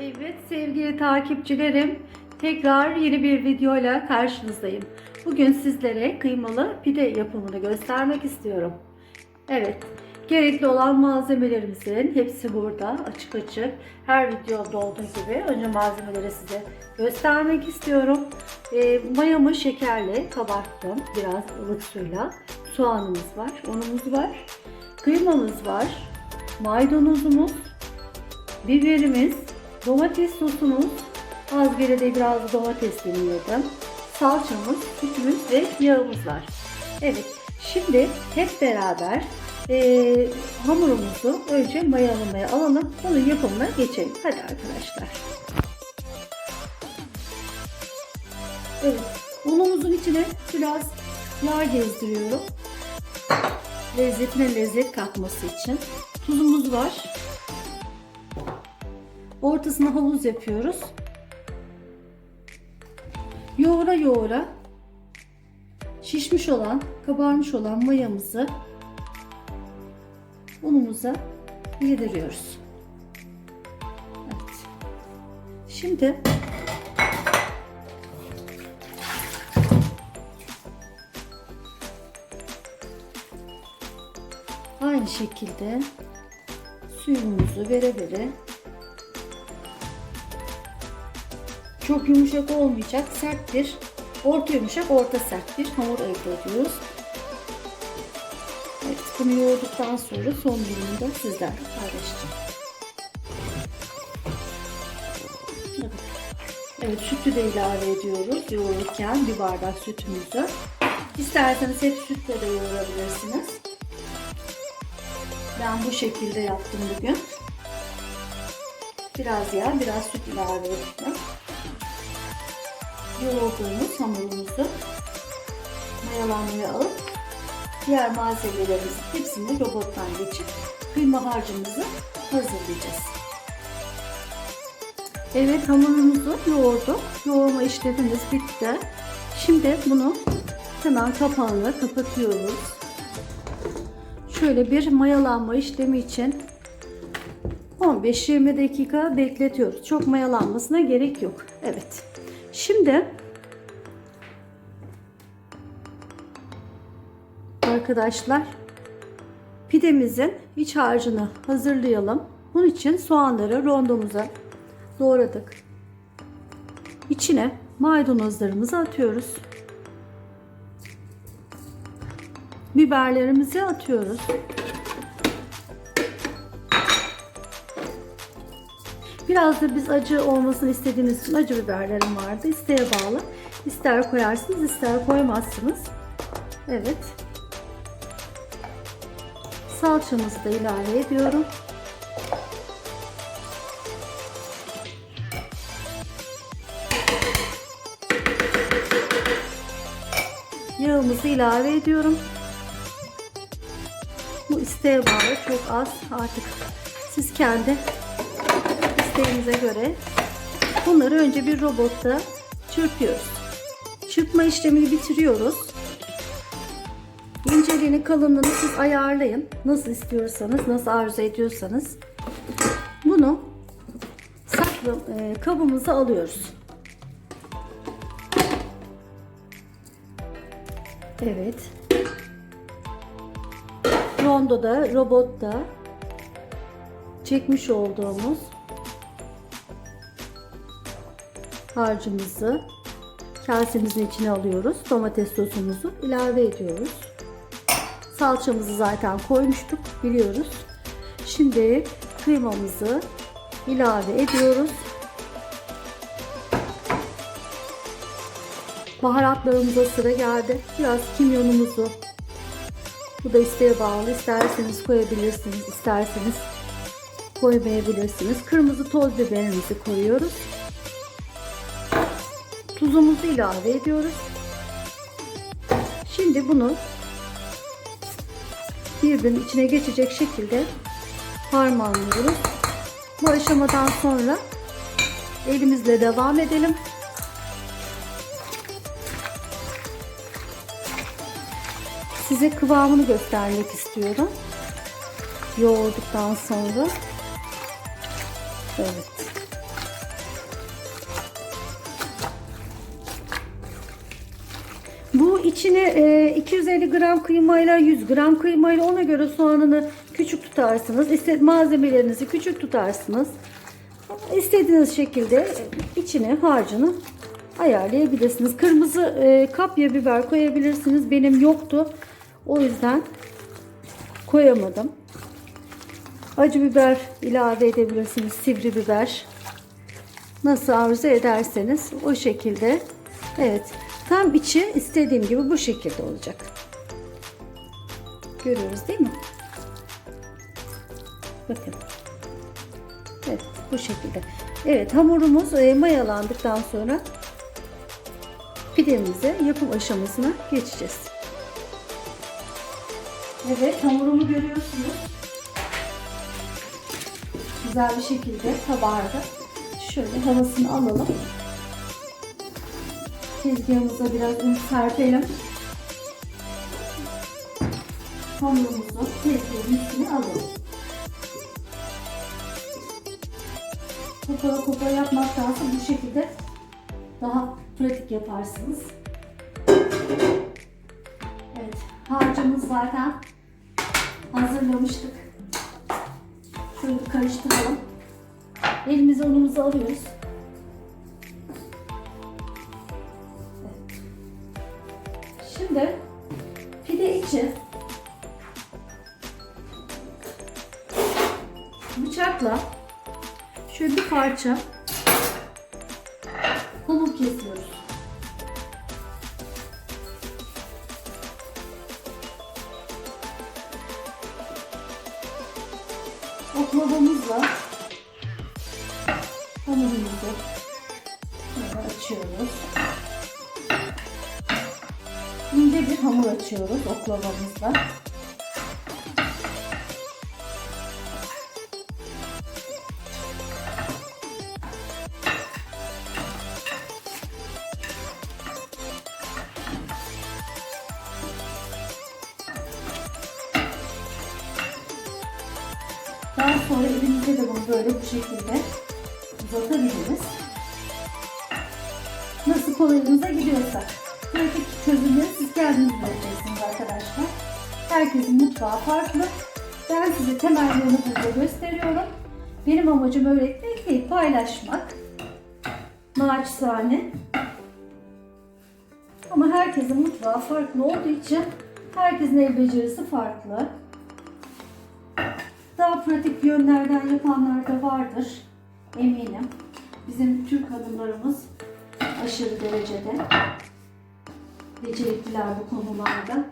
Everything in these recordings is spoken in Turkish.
Evet sevgili takipçilerim tekrar yeni bir videoyla karşınızdayım. Bugün sizlere kıymalı pide yapımını göstermek istiyorum. Evet gerekli olan malzemelerimizin hepsi burada açık açık. Her videoda olduğu gibi önce malzemeleri size göstermek istiyorum. E, mayamı şekerle kabarttım biraz ılık suyla. Soğanımız var, unumuz var, kıymamız var, maydanozumuz, biberimiz, domates sosumuz, az geride biraz domates yedim. Salçamız, sütümüz ve yağımız var. Evet, şimdi hep beraber eee, hamurumuzu önce mayalamaya alalım. Onun yapımına geçelim. Hadi arkadaşlar. Evet, unumuzun içine biraz yağ gezdiriyorum. Lezzetine lezzet katması için. Tuzumuz var. Ortasına havuz yapıyoruz. Yoğura yoğura şişmiş olan, kabarmış olan mayamızı unumuza yediriyoruz. Evet. Şimdi aynı şekilde suyumuzu vere vere çok yumuşak olmayacak sert bir orta yumuşak orta sert bir hamur elde ediyoruz. Evet bunu yoğurduktan sonra son durumunu da sizlerle paylaşacağım. Evet. Sütü de ilave ediyoruz yoğururken bir bardak sütümüzü. İsterseniz hep sütle de yoğurabilirsiniz. Ben bu şekilde yaptım bugün. Biraz yağ, biraz süt ilave ettim yoğurduğumuz hamurumuzu mayalanmaya alıp diğer malzemelerimizin hepsini robottan geçip kıyma harcımızı hazırlayacağız. Evet hamurumuzu yoğurduk. Yoğurma işlemimiz bitti. Şimdi bunu hemen kapağını kapatıyoruz. Şöyle bir mayalanma işlemi için 15-20 dakika bekletiyoruz. Çok mayalanmasına gerek yok. Evet. Şimdi arkadaşlar pidemizin iç harcını hazırlayalım. Bunun için soğanları rondomuza doğradık. İçine maydanozlarımızı atıyoruz. Biberlerimizi atıyoruz. Biraz da biz acı olmasını istediğimiz için acı biberlerim vardı. İsteğe bağlı. İster koyarsınız ister koymazsınız. Evet. Salçamızı da ilave ediyorum. Yağımızı ilave ediyorum. Bu isteğe bağlı çok az artık siz kendi isteğinize göre bunları önce bir robotta çırpıyoruz. Çırpma işlemini bitiriyoruz. İnceliğini kalınlığını siz ayarlayın. Nasıl istiyorsanız, nasıl arzu ediyorsanız. Bunu saklı e, kabımıza alıyoruz. Evet. Rondoda, robotta çekmiş olduğumuz harcımızı kasemizin içine alıyoruz. Domates sosumuzu ilave ediyoruz. Salçamızı zaten koymuştuk biliyoruz. Şimdi kıymamızı ilave ediyoruz. Baharatlarımıza sıra geldi. Biraz kimyonumuzu bu da isteğe bağlı. İsterseniz koyabilirsiniz, isterseniz koymayabilirsiniz. Kırmızı toz biberimizi koyuyoruz. Tuzumuzu ilave ediyoruz. Şimdi bunu birbirinin içine geçecek şekilde harmanlıyoruz. Bu aşamadan sonra elimizle devam edelim. Size kıvamını göstermek istiyorum. Yoğurduktan sonra. Evet. İçine e, 250 gram kıymayla 100 gram kıymayla ona göre soğanını küçük tutarsınız. İste, malzemelerinizi küçük tutarsınız. İstediğiniz şekilde içine harcını ayarlayabilirsiniz. Kırmızı e, kapya biber koyabilirsiniz. Benim yoktu. O yüzden koyamadım. Acı biber ilave edebilirsiniz. Sivri biber. Nasıl arzu ederseniz o şekilde. Evet. Tam içi istediğim gibi bu şekilde olacak. Görüyoruz değil mi? Bakın. Evet bu şekilde. Evet hamurumuz e, mayalandıktan sonra pidemize yapım aşamasına geçeceğiz. Evet hamurumu görüyorsunuz. Güzel bir şekilde kabardı. Şöyle havasını alalım. Tezgahımıza biraz un serpelim. Hamurumuzu tezgahın üstüne alalım. Kopara kopara yapmaktansa bu şekilde daha pratik yaparsınız. Evet, harcımız zaten hazırlamıştık. Şöyle karıştıralım. Elimize unumuzu alıyoruz. Şöyle bir parça hamur kesiyoruz. Oklavamızla hamurumuzu böyle açıyoruz. İnce bir hamur açıyoruz oklavamızla. Daha sonra elimizde de bunu böyle bu şekilde uzatabiliriz. Nasıl kolayınıza gidiyorsa. Pratik çözümleri siz kendiniz bulabilirsiniz arkadaşlar. Herkesin mutfağı farklı. Ben size temellerini burada gösteriyorum. Benim amacım öğretmek değil, paylaşmak. Naçizane. Ama herkesin mutfağı farklı olduğu için herkesin el becerisi farklı. Daha pratik yönlerden yapanlar da vardır. Eminim. Bizim Türk hanımlarımız aşırı derecede becerikliler bu konularda.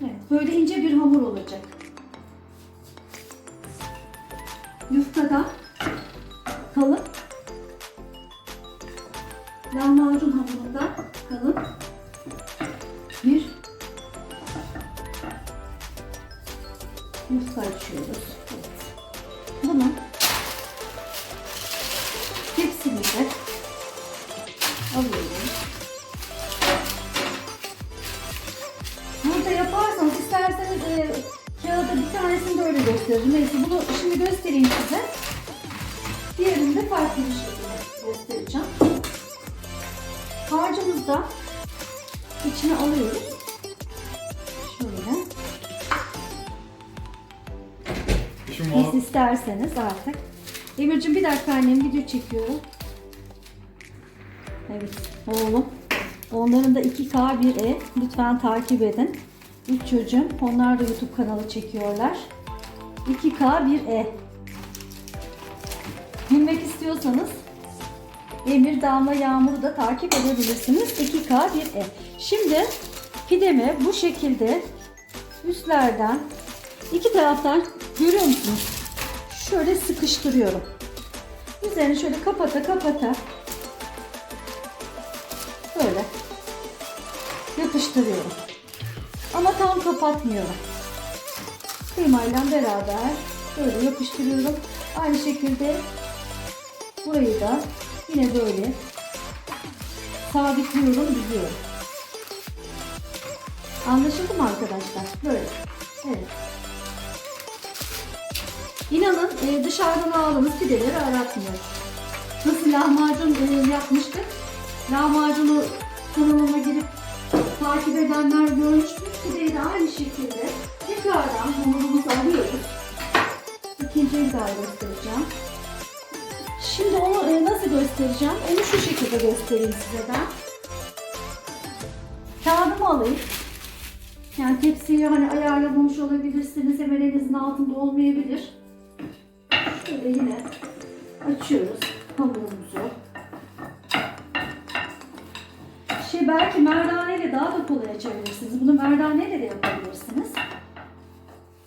Evet, böyle ince bir hamur olacak. Yufkada kalın, lahmacun hamurunda kalın bir yufka açıyoruz. Evet. Bunu tepsimize alıyoruz. Burada yaparsanız isterseniz e, kağıda bir tanesini de öyle gösteririm. Neyse bunu şimdi göstereyim size. Diğerini de farklı bir şekilde göstereceğim. Harcımızı da içine alıyoruz. Şimdi o Siz isterseniz artık. Emir'cim bir dakika annem video çekiyorum. Evet oğlum. Onların da 2K 1E. Lütfen takip edin. Üç çocuğum. Onlar da YouTube kanalı çekiyorlar. 2K 1E. Bilmek istiyorsanız Emir, Damla, Yağmur'u da takip edebilirsiniz. 2K 1E. Şimdi pidemi bu şekilde üstlerden iki taraftan görüyor musunuz? Şöyle sıkıştırıyorum. Üzerini şöyle kapata kapata böyle yapıştırıyorum. Ama tam kapatmıyorum. Kıymayla beraber böyle yapıştırıyorum. Aynı şekilde burayı da yine böyle sabitliyorum, düzüyorum. Anlaşıldı mı arkadaşlar? Böyle. Evet. İnanın e, dışarıdan aldığımız pideleri aratmıyor. Nasıl lahmacun e, yapmıştık? Lahmacunu kanalıma girip takip edenler görmüştür. Pideyi de aynı şekilde tekrardan hamurumuzu alıyoruz. İkinciyi daha göstereceğim. Şimdi onu e, nasıl göstereceğim? Onu şu şekilde göstereyim size ben. Kağıdımı alayım. Yani tepsiyi hani ayarlamamış olabilirsiniz. Hemen elinizin altında olmayabilir. Şöyle yine açıyoruz hamurumuzu. Şey belki merdaneyle daha da kolay açabilirsiniz. Bunu merdaneyle de yapabilirsiniz.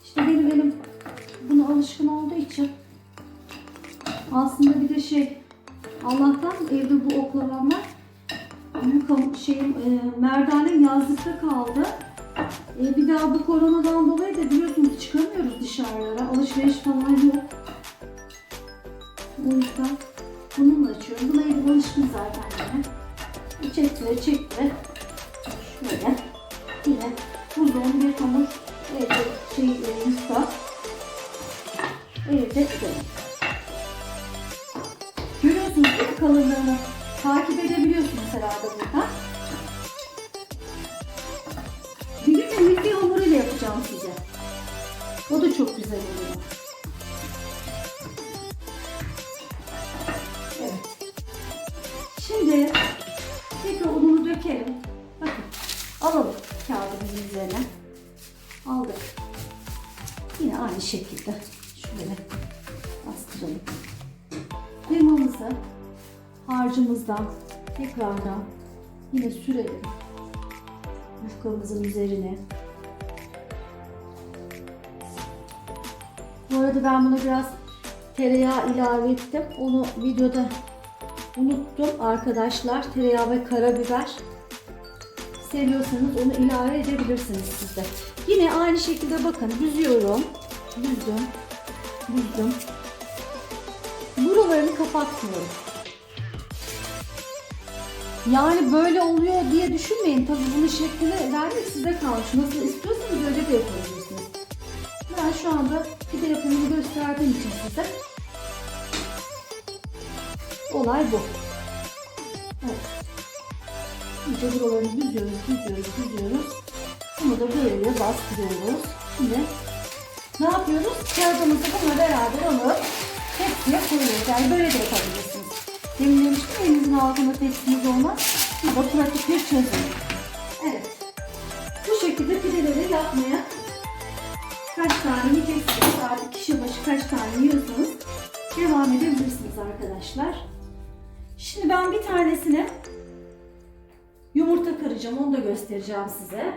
İşte benim elim buna alışkın olduğu için aslında bir de şey Allah'tan evde bu. Bu kam- şeyim e, merdanem yazlıkta kaldı. E, bir daha bu koronadan dolayı da biliyorsunuz çıkamıyoruz dışarılara. Alışveriş falan yok. O bununla açıyorum. Buna elim alışkın zaten yine. Çektire çektire. Şöyle. Yine uzun bir hamur evde şey yufka. Evde edelim. Görüyorsunuz mi kalınlığını? Takip edebiliyorsunuz herhalde burada. Bir gün de milli hamuruyla yapacağım size. O da çok güzel oluyor. Şimdi tekrar ununu dökelim. Bakın alalım kağıdımızın üzerine. Aldık. Yine aynı şekilde şöyle bastıralım. Kıymamızı harcımızdan tekrardan yine sürelim. Yufkamızın üzerine. Bu arada ben buna biraz tereyağı ilave ettim. Onu videoda unuttum arkadaşlar. Tereyağı ve karabiber. Seviyorsanız onu ilave edebilirsiniz siz de. Yine aynı şekilde bakın büzüyorum. Büzdüm. Büzdüm. Buralarını kapatmıyorum. Yani böyle oluyor diye düşünmeyin. Tabii bunun şeklini vermek size kalmış. Nasıl istiyorsanız öyle de yapabilirsiniz. Ben şu anda pide yapımını gösterdiğim için size. Olay bu. Evet. İyice buralarını düzüyoruz, düzüyoruz, düzüyoruz. Bunu da böyle bastırıyoruz. Şimdi ne yapıyoruz? Kağıdımızı bununla beraber onu tepsiye koyuyoruz. Yani böyle de yapabilirsiniz. Demin demiştim elinizin altında tepsiniz olmaz. Bu da pratik bir çözüm. Evet. Bu şekilde pideleri yapmaya kaç tane yiyeceksiniz artık kişi başı kaç tane yiyorsanız devam edebilirsiniz arkadaşlar. Şimdi ben bir tanesine yumurta kıracağım. Onu da göstereceğim size.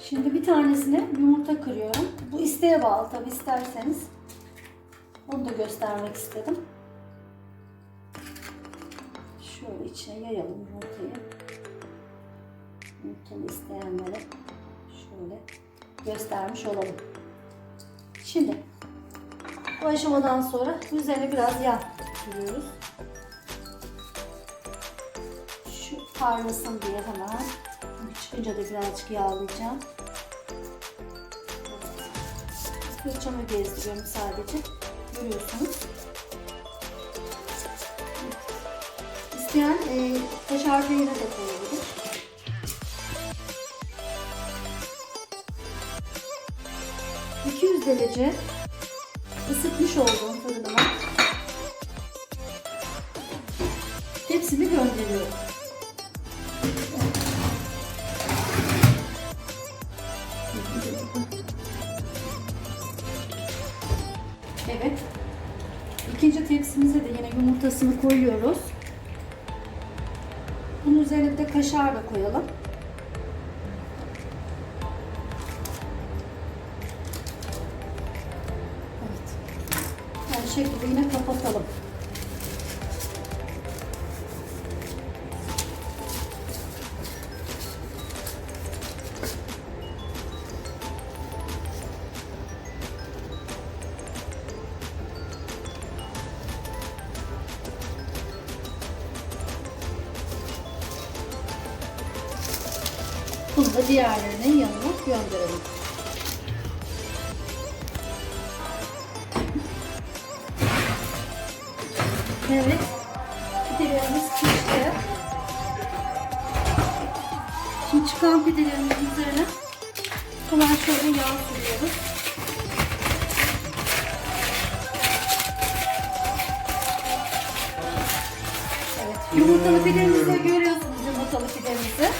Şimdi bir tanesine yumurta kırıyorum. Bu isteğe bağlı tabi isterseniz. Onu da göstermek istedim. Şöyle içine yayalım yumurtayı. Yumurtalı isteyenlere şöyle göstermiş olalım. Şimdi bu aşamadan sonra üzerine biraz yağ sürüyoruz. Şu parlasın diye hemen. Çıkınca da birazcık yağlayacağım. Fırçamı gezdiriyorum sadece. Görüyorsunuz. İsteyen e, kaşar peyniri de koyabilir. ...200 derece İkinci tepsimize de yine yumurtasını koyuyoruz. Bunun üzerine de kaşar da koyalım. Bunu da diğerlerinin yanına gönderelim. Evet. Pidelerimiz pişti. çıkan pidelerimizin üzerine hemen şöyle yağ sürüyoruz. Evet, yumurtalı pidemizi görüyorsunuz yumurtalı pidemizi.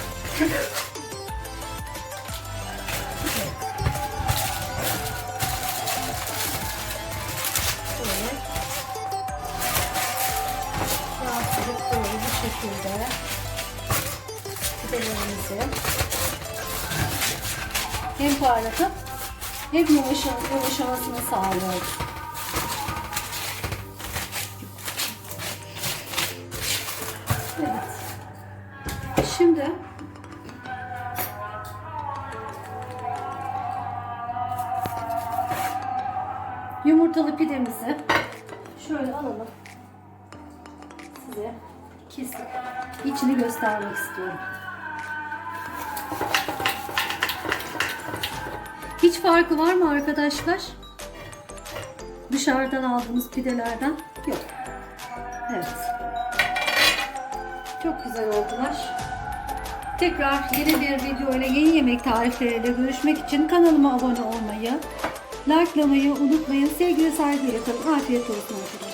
Hem yumuşa, yumuşamasını sağlıyoruz. Evet. Şimdi yumurtalı pidemizi şöyle alalım. Size kesip içini göstermek istiyorum. Farkı var mı arkadaşlar? Dışarıdan aldığımız pidelerden? Yok. Evet. Çok güzel oldular. Tekrar yeni bir video ile yeni yemek tarifleriyle görüşmek için kanalıma abone olmayı, likelamayı unutmayın. Sevgili saygıyla kalın. Afiyet olsun arkadaşlar.